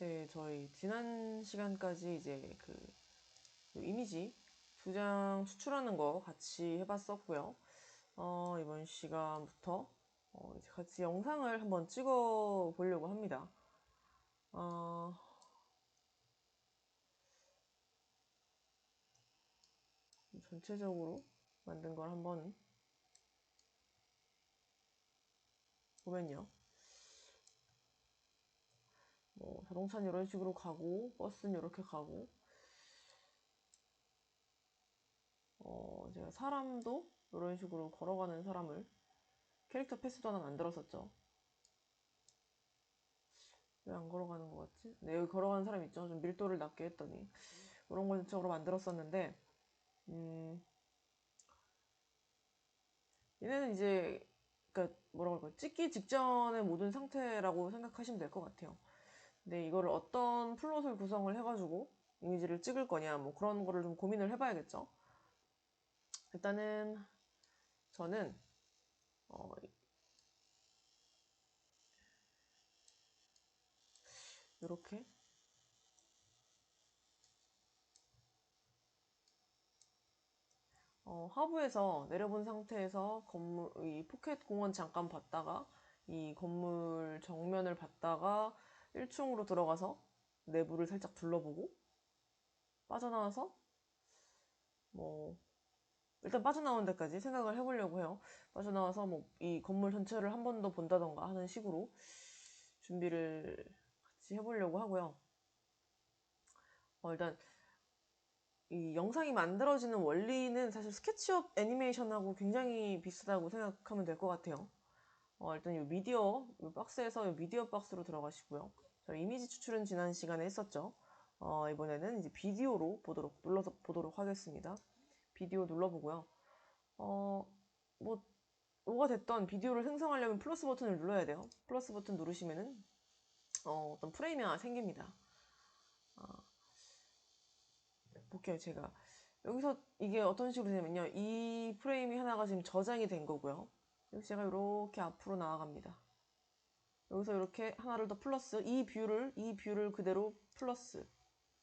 네, 저희 지난 시간까지 이제 그 이미지 두장 추출하는 거 같이 해봤었고요. 어, 이번 시간부터 어, 이제 같이 영상을 한번 찍어 보려고 합니다. 어, 전체적으로 만든 걸 한번 보면요. 뭐 자동차는 이런 식으로 가고 버스는 이렇게 가고 어 제가 사람도 이런 식으로 걸어가는 사람을 캐릭터 패스도 하나 만들었었죠. 왜 안 걸어가는 것 같지? 네, 여기 걸어가는 사람 있죠? 좀 밀도를 낮게 했더니 걸 전적으로 만들었었는데 음 얘네는 이제 그러니까 뭐라고 할까요? 찍기 직전의 모든 상태라고 생각하시면 될 것 같아요. 근데 이거를 어떤 플롯을 구성을 해가지고 이미지를 찍을 거냐 뭐 그런 거를 좀 고민을 해봐야겠죠. 일단은 저는 어 이렇게 어, 하부에서 내려본 상태에서 건물 이 포켓 공원 잠깐 봤다가 이 건물 정면을 봤다가 1층으로 들어가서 내부를 살짝 둘러보고 빠져나와서 뭐 일단 빠져나온 데까지 생각을 해보려고 해요. 빠져나와서 뭐 이 건물 전체를 한 번 더 본다던가 하는 식으로 준비를 같이 해보려고 하고요. 어, 일단 이 영상이 만들어지는 원리는 사실 스케치업 애니메이션하고 굉장히 비슷하다고 생각하면 될 것 같아요. 어, 일단 이 미디어 이 박스에서 이 미디어 박스로 들어가시고요. 저 이미지 추출은 지난 시간에 했었죠. 어, 이번에는 이제 비디오로 보도록 눌러서 보도록 하겠습니다. 비디오 눌러보고요. 어, 뭐 뭐가 됐던 비디오를 생성하려면 플러스 버튼을 눌러야 돼요. 플러스 버튼 누르시면은 어, 어떤 프레임이 하나 생깁니다. 어, 볼게요, 제가. 여기서 이게 어떤 식으로 되냐면요. 이 프레임이 하나가 지금 저장이 된 거고요. 여기 제가 이렇게 앞으로 나아갑니다. 여기서 이렇게 하나를 더 플러스, 이 뷰를, 이 뷰를 그대로 플러스.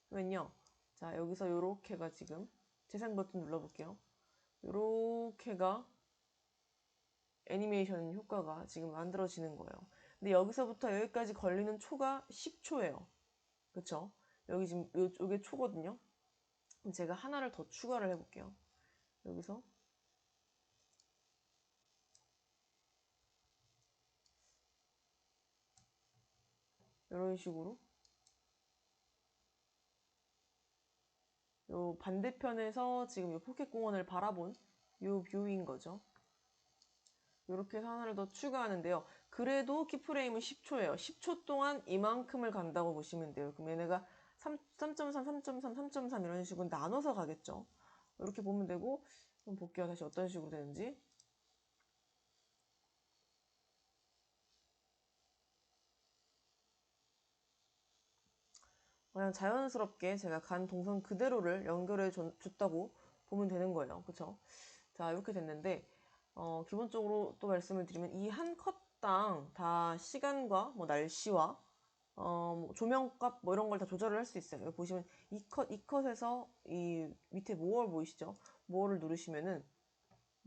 하면요. 자, 여기서 요렇게가 지금 재생 버튼 눌러볼게요. 요렇게가 애니메이션 효과가 지금 만들어지는 거예요. 근데 여기서부터 여기까지 걸리는 초가 10초예요. 그쵸? 여기 지금 요, 요게 초거든요. 제가 하나를 더 추가를 해볼게요. 여기서 이런 식으로 요 반대편에서 지금 요 포켓 공원을 바라본 요 뷰인 거죠. 이렇게 하나를 더 추가하는데요. 그래도 키프레임은 10초예요. 10초 동안 이만큼을 간다고 보시면 돼요. 그럼 얘네가 3, 3.3, 3.3, 3.3 이런 식으로 나눠서 가겠죠. 이렇게 보면 되고 한번 볼게요. 다시 어떤 식으로 되는지. 그냥 자연스럽게 제가 간 동선 그대로를 연결해 줬다고 보면 되는 거예요. 그쵸? 자, 이렇게 됐는데, 어, 기본적으로 또 말씀을 드리면 이 한 컷당 다 시간과 뭐 날씨와 어, 뭐 조명값 뭐 이런 걸 다 조절을 할 수 있어요. 여기 보시면 이 컷, 이 컷에서 이 밑에 모어를 보이시죠? 모어를 누르시면은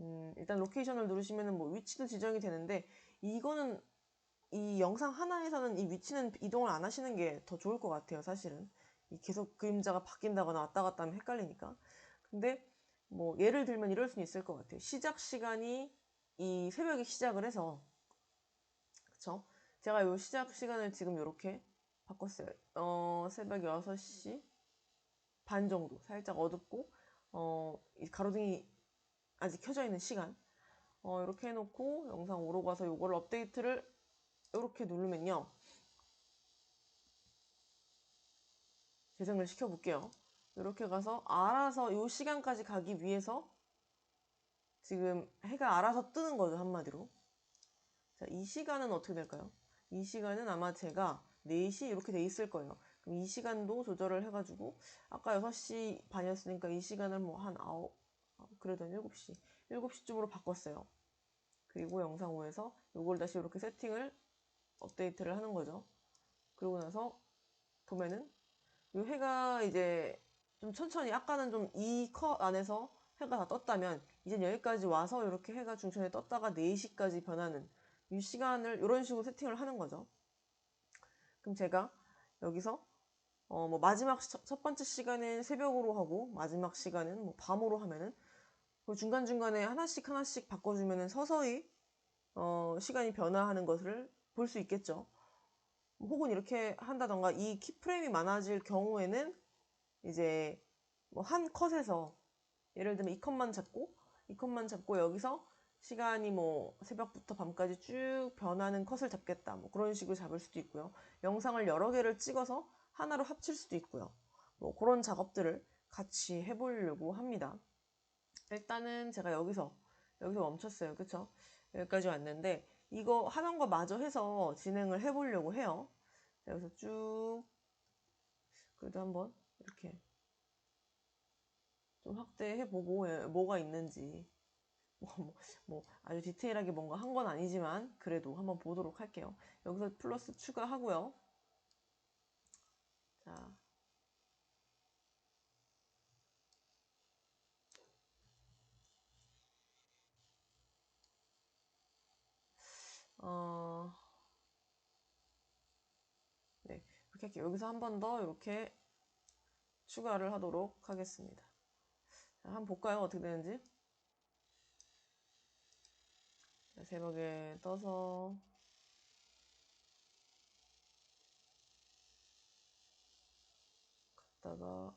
음, 일단 로케이션을 누르시면은 뭐 위치도 지정이 되는데 이거는 이 영상 하나에서는 이 위치는 이동을 안 하시는 게 더 좋을 것 같아요, 사실은. 이 계속 그림자가 바뀐다거나 왔다 갔다 하면 헷갈리니까. 근데 뭐 예를 들면 이럴 수는 있을 것 같아요. 시작 시간이 이 새벽에 시작을 해서 그쵸? 제가 요 시작 시간을 지금 이렇게 바꿨어요. 어, 새벽 6시 반 정도. 살짝 어둡고, 어, 이 가로등이 아직 켜져 있는 시간. 어, 이렇게 해놓고 영상 오로 가서 요거를 업데이트를 이렇게 누르면요. 재생을 시켜볼게요. 이렇게 가서 알아서 요 시간까지 가기 위해서 지금 해가 알아서 뜨는 거죠, 한마디로. 자, 이 시간은 어떻게 될까요? 이 시간은 아마 제가 4시 이렇게 돼 있을 거예요. 그럼 이 시간도 조절을 해가지고 아까 6시 반이었으니까 이 시간을 뭐 한 9, 그래도 한 7시, 7시쯤으로 바꿨어요. 그리고 영상 후에서 이걸 다시 이렇게 세팅을 업데이트를 하는 거죠. 그러고 나서 보면은 이 해가 이제 좀 천천히 아까는 좀 이 컷 안에서 해가 다 떴다면 이제 여기까지 와서 이렇게 해가 중천에 떴다가 4시까지 변하는 이 시간을 이런 식으로 세팅을 하는 거죠. 그럼 제가 여기서 어 뭐 마지막 시, 첫 번째 시간은 새벽으로 하고 마지막 시간은 뭐 밤으로 하면은 그 중간중간에 하나씩 하나씩 바꿔주면은 서서히 어 시간이 변화하는 것을 볼 수 있겠죠. 혹은 이렇게 한다던가 이 키프레임이 많아질 경우에는 이제 뭐 한 컷에서 예를 들면 이 컷만 잡고 이 컷만 잡고 여기서 시간이 뭐 새벽부터 밤까지 쭉 변하는 컷을 잡겠다. 뭐 그런 식으로 잡을 수도 있고요. 영상을 여러 개를 찍어서 하나로 합칠 수도 있고요. 뭐 그런 작업들을 같이 해보려고 합니다. 일단은 제가 여기서 여기서 멈췄어요. 그쵸? 여기까지 왔는데 이거 하던 거 마저 해서 진행을 해보려고 해요 여기서 쭉 그래도 한번 이렇게 좀 확대해보고 예, 뭐가 있는지 뭐, 뭐, 뭐 아주 디테일하게 뭔가 한 건 아니지만 그래도 한번 보도록 할게요. 여기서 플러스 추가하고요. 자. 어, 네, 이렇게 할게요. 여기서 한 번 더 이렇게 추가를 하도록 하겠습니다. 자, 한번 볼까요? 어떻게 되는지. 새벽에 떠서 갔다가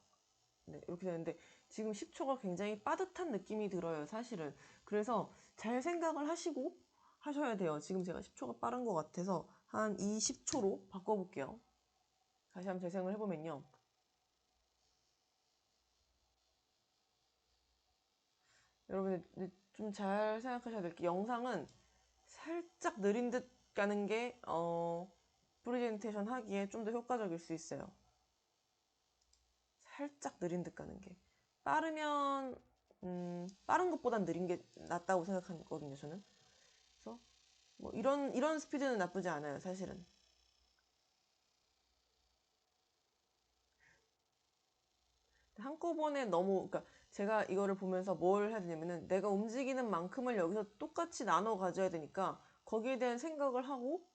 네, 이렇게 되는데 지금 10초가 굉장히 빠듯한 느낌이 들어요 사실은 그래서 잘 생각을 하시고 하셔야 돼요 지금 제가 10초가 빠른 것 같아서 한 20초로 바꿔볼게요 다시 한번 재생을 해보면요 여러분 좀 잘 생각하셔야 될 게 영상은 살짝 느린 듯 가는 게 어, 프레젠테이션 하기에 좀 더 효과적일 수 있어요. 살짝 느린 듯 가는 게 빠르면 음, 빠른 것보단 느린 게 낫다고 생각하거든요. 저는. 뭐 이런 이런 스피드는 나쁘지 않아요. 사실은. 한꺼번에 너무 그러니까 제가 이거를 보면서 뭘 해야 되냐면은 내가 움직이는 만큼을 여기서 똑같이 나눠 가져야 되니까 거기에 대한 생각을 하고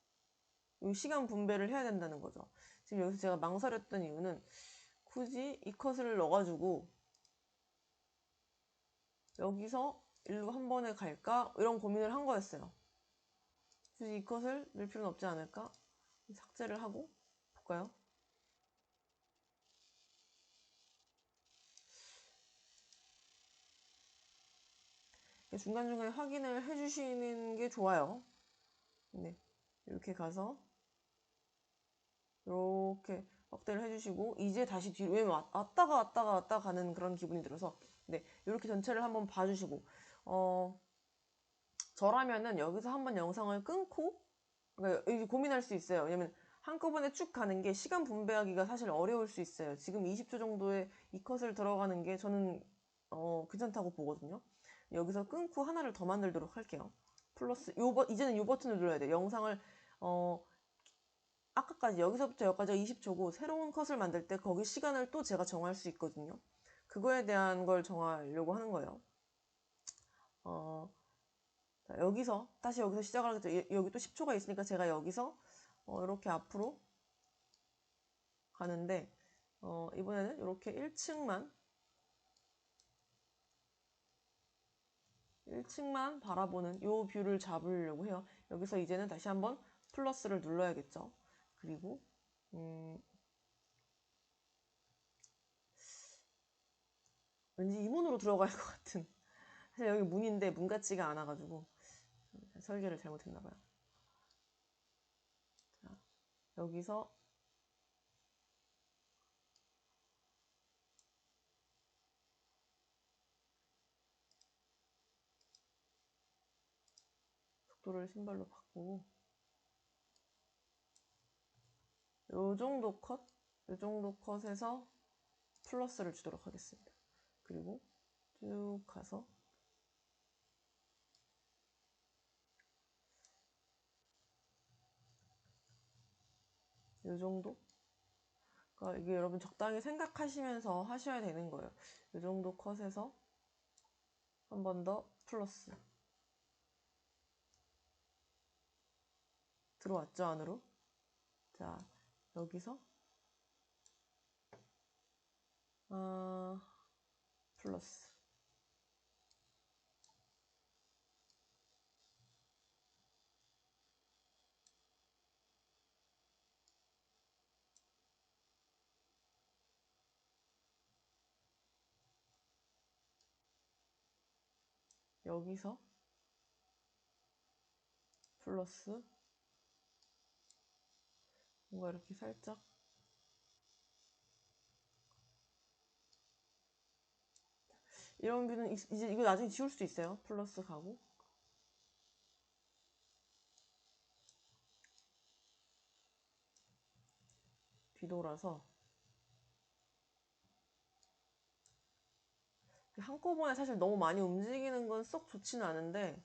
시간 분배를 해야 된다는 거죠. 지금 여기서 제가 망설였던 이유는 굳이 이 컷을 넣어가지고 여기서 일로 한 번에 갈까? 이런 고민을 한 거였어요. 굳이 이 컷을 넣을 필요는 없지 않을까? 삭제를 하고 볼까요? 중간중간에 확인을 해주시는 게 좋아요. 네, 이렇게 가서 이렇게 확대를 해주시고 이제 다시 뒤로 왜냐면 왔다가 왔다가 왔다 가는 그런 기분이 들어서 네 이렇게 전체를 한번 봐주시고 어 저라면은 여기서 한번 영상을 끊고 그러니까 고민할 수 있어요. 왜냐면 한꺼번에 쭉 가는 게 시간 분배하기가 사실 어려울 수 있어요. 지금 20초 정도의 이 컷을 들어가는 게 저는 어, 괜찮다고 보거든요. 여기서 끊고 하나를 더 만들도록 할게요. 플러스 요 버, 이제는 요 버튼을 눌러야 돼요. 영상을 어 아까까지 여기서부터 여기까지가 20초고 새로운 컷을 만들 때 거기 시간을 또 제가 정할 수 있거든요. 그거에 대한 걸 정하려고 하는 거예요. 어, 자, 여기서 다시 여기서 시작을 하겠죠. 여기 또 10초가 있으니까 제가 여기서 어, 이렇게 앞으로 가는데 어, 이번에는 이렇게 1층만 1층만 바라보는 이 뷰를 잡으려고 해요. 여기서 이제는 다시 한번 플러스를 눌러야겠죠. 그리고 음, 왠지 이 문으로 들어갈 것 같은 사실 여기 문인데 문 같지가 않아가지고 설계를 잘못했나봐요. 여기서 속도를 신발로 바꾸고 요 정도 컷, 요 정도 컷에서 플러스를 주도록 하겠습니다. 그리고 쭉 가서 요 정도? 그러니까 이게 여러분 적당히 생각하시면서 하셔야 되는 거예요. 이 정도 컷에서 한 번 더 플러스 들어왔죠 안으로 자 여기서 아 플러스 여기서 플러스 뭔가 이렇게 살짝 이런 뷰는 이- 이제 이거 나중에 지울 수도 있어요. 플러스 가고 뒤돌아서 한꺼번에 사실 너무 많이 움직이는 건 썩 좋지는 않은데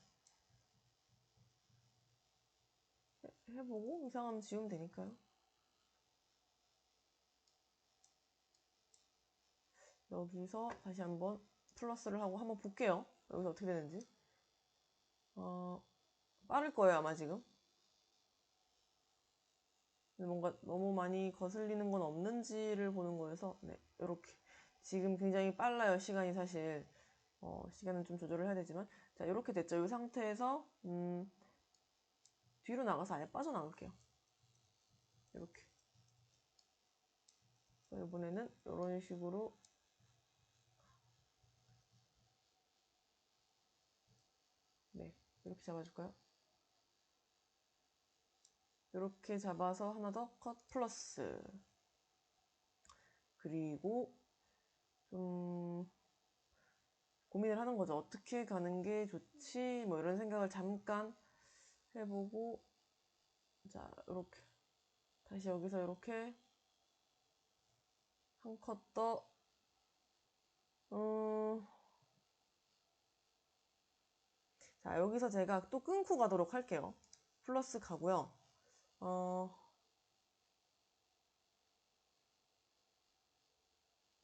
해- 해보고 이상하면 지우면 되니까요. 여기서 다시 한번 플러스를 하고 한번 볼게요. 여기서 어떻게 되는지. 어, 빠를 거예요, 아마 지금. 뭔가 너무 많이 거슬리는 건 없는지를 보는 거여서, 네, 이렇게. 지금 굉장히 빨라요, 시간이 사실. 어, 시간은 좀 조절을 해야 되지만. 자, 이렇게 됐죠. 이 상태에서, 음, 뒤로 나가서 아예 빠져나갈게요. 이렇게. 이번에는 이런 식으로 네, 이렇게 잡아줄까요? 이렇게 잡아서 하나 더 컷 플러스 그리고 좀 고민을 하는 거죠. 어떻게 가는 게 좋지? 뭐 이런 생각을 잠깐 해보고 자 이렇게 다시 여기서 이렇게 한 컷 더 음, 자 여기서 제가 또 끊고 가도록 할게요. 플러스 가고요. 어,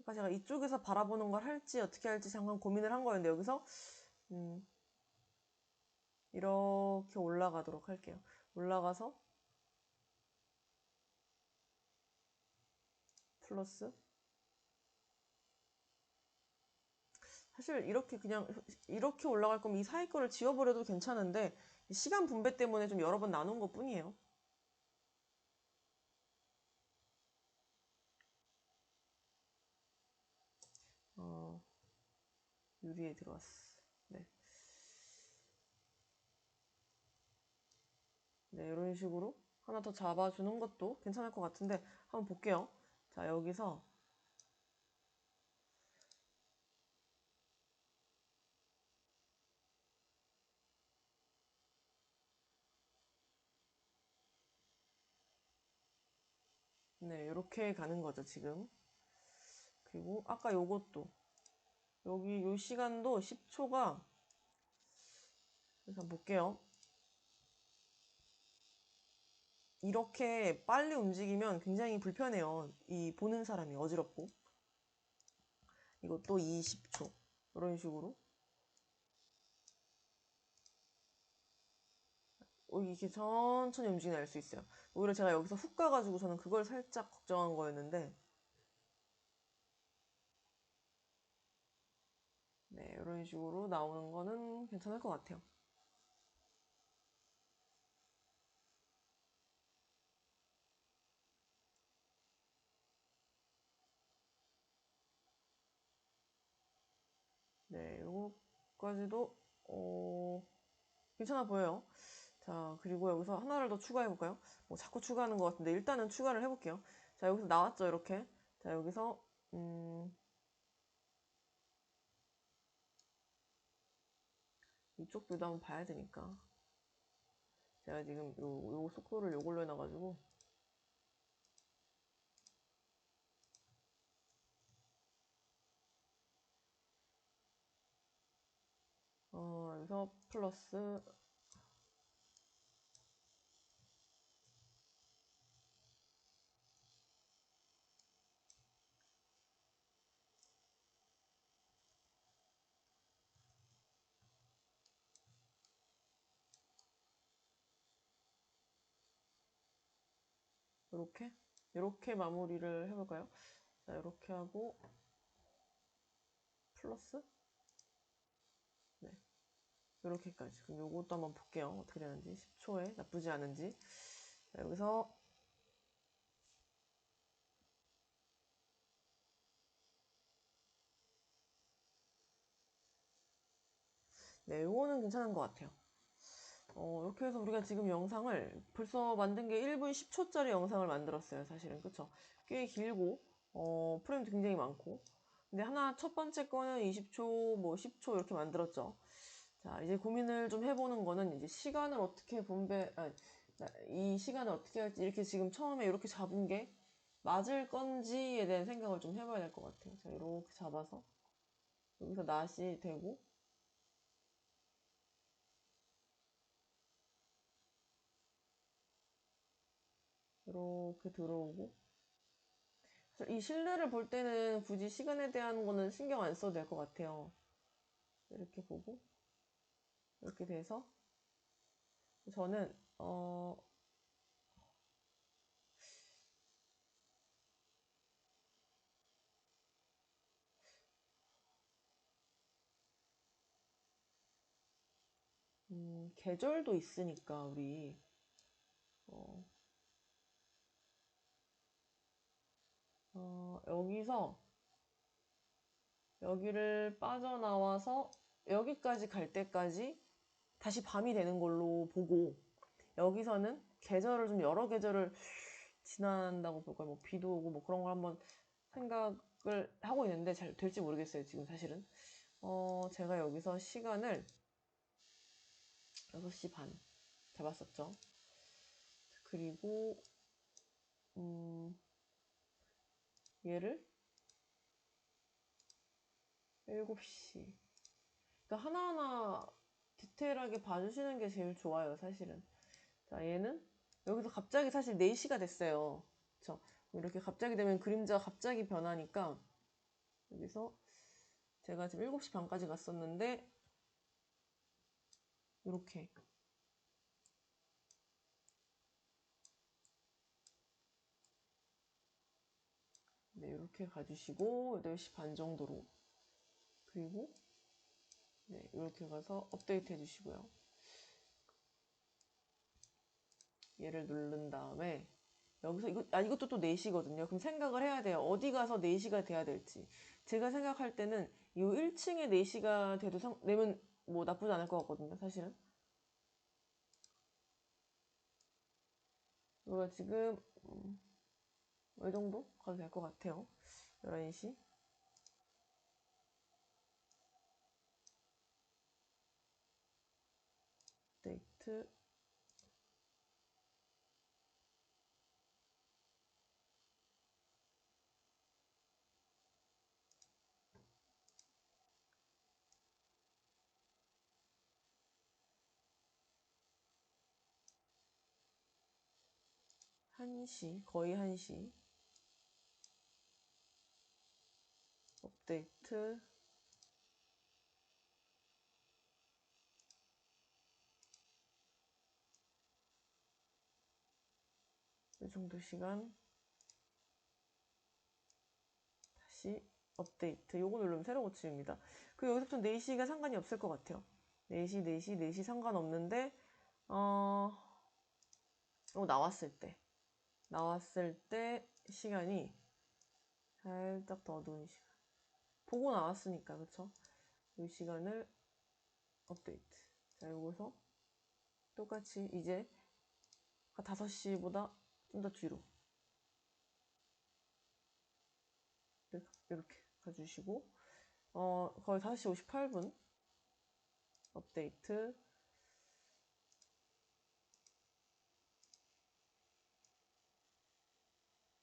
그러니까 제가 이쪽에서 바라보는 걸 할지 어떻게 할지 잠깐 고민을 한 거였는데 여기서 음, 이렇게 올라가도록 할게요. 올라가서 플러스 사실 이렇게 그냥 이렇게 올라갈 거면 이 사이 거를 지워버려도 괜찮은데 시간 분배 때문에 좀 여러 번 나눈 것 뿐이에요. 유리에 들어왔어. 네. 네, 이런 식으로 하나 더 잡아주는 것도 괜찮을 것 같은데 한번 볼게요. 자, 여기서 네, 이렇게 가는 거죠, 지금. 그리고 아까 요것도 여기 요 시간도 10초가 그래서 볼게요. 이렇게 빨리 움직이면 굉장히 불편해요. 이 보는 사람이 어지럽고. 이것도 20초. 이런 식으로. 어, 이게 천천히 움직이는 알 수 있어요. 오히려 제가 여기서 훅 가가지고 저는 그걸 살짝 걱정한 거였는데. 네, 이런 식으로 나오는 거는 괜찮을 것 같아요. 네, 요거까지도 어, 괜찮아 보여요. 자, 그리고 여기서 하나를 더 추가해 볼까요? 뭐 자꾸 추가하는 것 같은데 일단은 추가를 해 볼게요. 자, 여기서 나왔죠, 이렇게. 자, 여기서 음, 이쪽 뷰도 한번 봐야 되니까. 제가 지금 요, 요 속도를 요걸로 해놔가지고 어, 여기서 플러스 이렇게? 이렇게 마무리를 해볼까요? 자, 이렇게 하고 플러스? 네. 이렇게까지. 그럼 요것도 한번 볼게요. 어떻게 되는지. 10초에 나쁘지 않은지. 자, 여기서 네 요거는 괜찮은 것 같아요 어, 이렇게 해서 우리가 지금 영상을 벌써 만든 게 1분 10초짜리 영상을 만들었어요 사실은. 그쵸? 꽤 길고 어, 프레임도 굉장히 많고. 근데 하나 첫 번째 거는 20초 뭐 10초 이렇게 만들었죠. 자 이제 고민을 좀 해보는 거는 이제 시간을 어떻게 분배 아, 이 시간을 어떻게 할지 이렇게 지금 처음에 이렇게 잡은 게 맞을 건지에 대한 생각을 좀 해봐야 될 것 같아요. 자 이렇게 잡아서 여기서 낫이 되고 이렇게 들어오고. 이 실내를 볼 때는 굳이 시간에 대한 거는 신경 안 써도 될 것 같아요. 이렇게 보고. 이렇게 돼서. 저는 어 음, 계절도 있으니까 우리 어, 어, 여기서 여기를 빠져나와서 여기까지 갈 때까지 다시 밤이 되는 걸로 보고 여기서는 계절을 좀 여러 계절을 지난다고 볼까요? 뭐 비도 오고 뭐 그런 걸 한번 생각을 하고 있는데 잘 될지 모르겠어요. 지금 사실은. 어, 제가 여기서 시간을 6시 반 잡았었죠. 그리고 음, 얘를? 7시. 그러니까 하나하나 디테일하게 봐주시는 게 제일 좋아요 사실은. 자 얘는 여기서 갑자기 사실 4시가 됐어요. 그쵸? 이렇게 갑자기 되면 그림자가 갑자기 변하니까 여기서 제가 지금 7시 반까지 갔었는데 이렇게 네, 이렇게 가주시고 8시 반 정도로 그리고 네, 이렇게 가서 업데이트 해주시고요. 얘를 누른 다음에 여기서 이거 아 이것도 또 4시거든요. 그럼 생각을 해야 돼요. 어디 가서 4시가 돼야 될지. 제가 생각할 때는 이 1층에 4시가 돼도 상, 내면 뭐 나쁘지 않을 것 같거든요. 사실은. 우리가 지금 음, 이 정도 가도 될 것 같아요. 11시. 데이트. 한시 거의 한시 업데이트. 이 정도 시간. 다시 업데이트. 요거 누르면 새로 고침입니다. 그 여기서부터 4시가 상관이 없을 것 같아요. 4시 4시 4시 상관없는데 어 이거 나왔을 때. 나왔을 때 시간이 살짝 더 어두운 시간 보고 나왔으니까 그쵸? 이 시간을 업데이트. 자 여기서 똑같이 이제 5시보다 좀 더 뒤로. 이렇게 가주시고 어 거의 5시 58분 업데이트.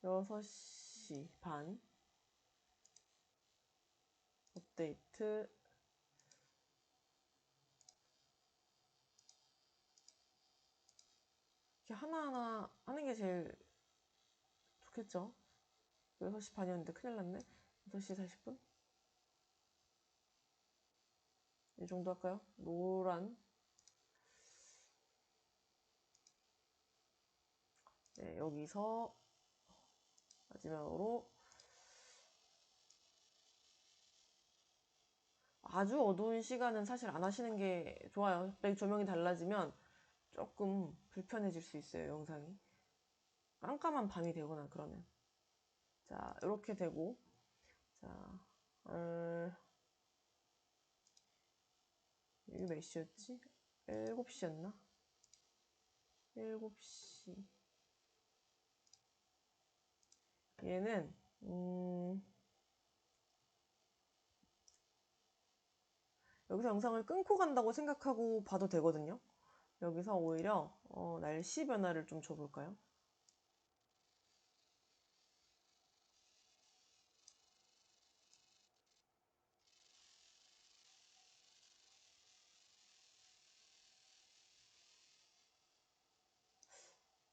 여섯 시 반 업데이트. 이렇게 하나하나 하는 게 제일 좋겠죠? 6시 반이었는데 큰일 났네. 6시 40분? 이 정도 할까요? 노란. 네, 여기서 마지막으로 아주 어두운 시간은 사실 안 하시는 게 좋아요. 조명이 달라지면 조금 불편해질 수 있어요, 영상이. 깜깜한 밤이 되거나 그러면. 자, 이렇게 되고, 자, 어, 이게 몇 시였지? 7시였나? 7시. 얘는, 음, 여기서 영상을 끊고 간다고 생각하고 봐도 되거든요. 여기서 오히려 어, 날씨 변화를 좀 줘볼까요?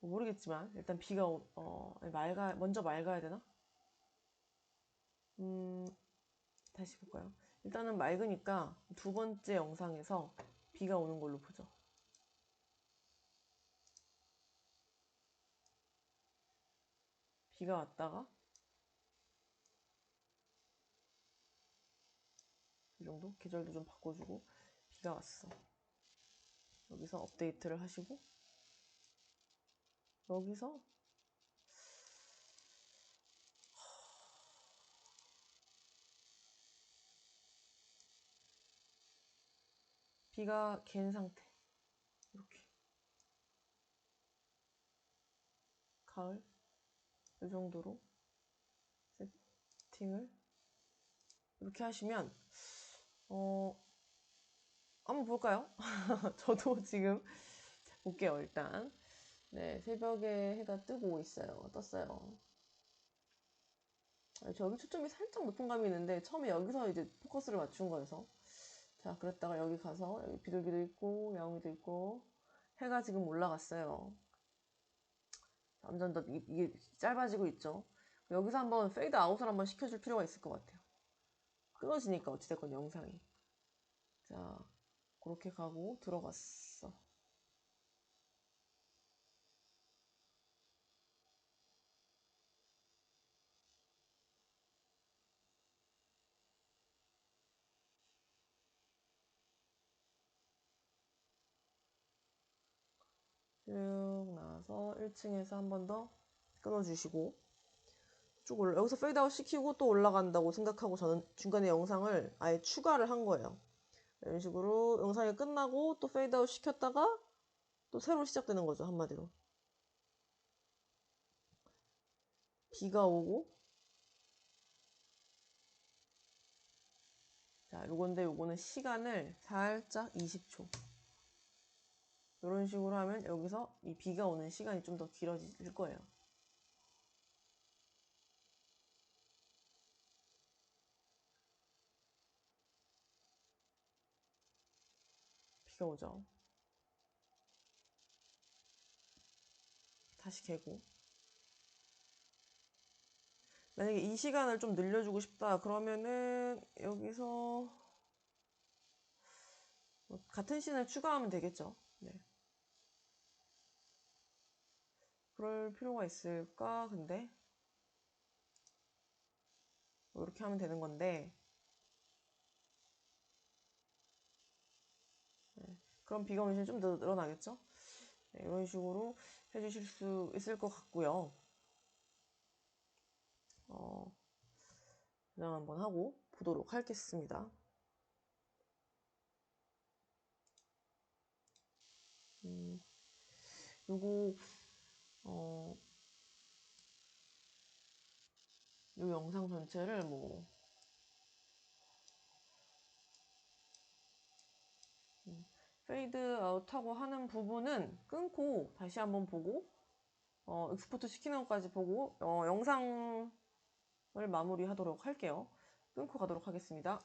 뭐 모르겠지만 일단 비가 오, 어, 맑아 먼저 맑아야 되나? 음, 다시 볼까요? 일단은 맑으니까 두 번째 영상에서 비가 오는 걸로 보죠. 비가 왔다가 이 정도 계절도 좀 바꿔주고 비가 왔어. 여기서 업데이트를 하시고 여기서 비가 갠 상태. 이렇게. 가을? 이 정도로 세팅을 이렇게 하시면 어 한번 볼까요? 저도 지금 볼게요 일단. 네 새벽에 해가 뜨고 있어요. 떴어요? 아, 저기 초점이 살짝 높은 감이 있는데 처음에 여기서 이제 포커스를 맞춘 거여서 자 그랬다가 여기 가서 여기 비둘기도 있고 야옹이도 있고 해가 지금 올라갔어요. 점점 더 이- 이게 짧아지고 있죠. 여기서 한번 페이드 아웃을 한번 시켜줄 필요가 있을 것 같아요. 끊어지니까 어찌됐건 영상이. 자 그렇게 가고 들어갔어 쭉 나와서 1층에서 한 번 더 끊어주시고 쭉 올라 여기서 페이드아웃 시키고 또 올라간다고 생각하고 저는 중간에 영상을 아예 추가를 한 거예요. 이런 식으로 영상이 끝나고 또 페이드아웃 시켰다가 또 새로 시작되는 거죠 한마디로. 비가 오고. 자 요건데 요거는 시간을 살짝 20초 이런 식으로 하면 여기서 이 비가 오는 시간이 좀 더 길어질 거예요. 비가 오죠. 다시 개고. 만약에 이 시간을 좀 늘려주고 싶다 그러면은 여기서 뭐 같은 씬을 추가하면 되겠죠. 네. 그럴 필요가 있을까? 근데 뭐 이렇게 하면 되는 건데 네. 그럼 비가 시간이 좀더 늘어나겠죠? 네, 이런 식으로 해주실 수 있을 것 같고요. 어, 저장 한번 하고 보도록 하겠습니다. 음, 요거 어, 요 영상 전체를 뭐 음, 페이드 아웃하고 하는 부분은 끊고 다시 한번 보고 어, 익스포트 시키는 것까지 보고 어, 영상을 마무리 하도록 할게요. 끊고 가도록 하겠습니다.